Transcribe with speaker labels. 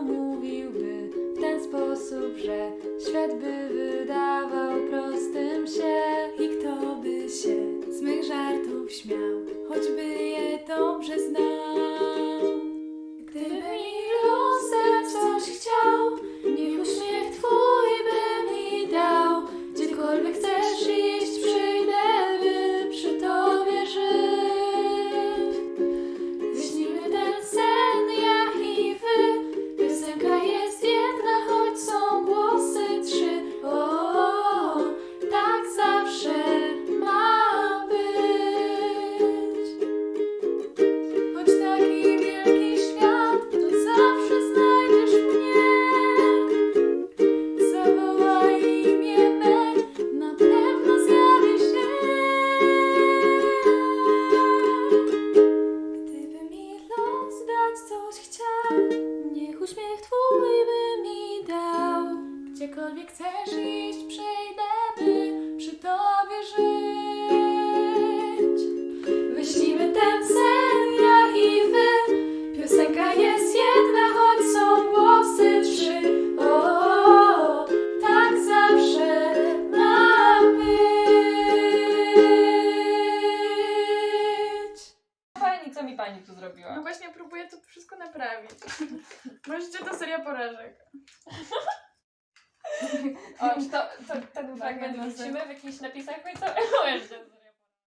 Speaker 1: mówiłby w ten sposób, że świat by wydawał prostym się i kto by się z mych żartów śmiał, choćby je dobrze znał. Niech uśmiech twój by mi dał. Gdziekolwiek chcesz iść, przyjdę,
Speaker 2: mi pani tu zrobiła?
Speaker 3: No właśnie próbuję to wszystko naprawić. Możecie to seria porażek.
Speaker 2: O, czy to, to ten fragment
Speaker 3: Fragment
Speaker 2: wrzucimy w jakichś napisach końcowych? O, jeszcze.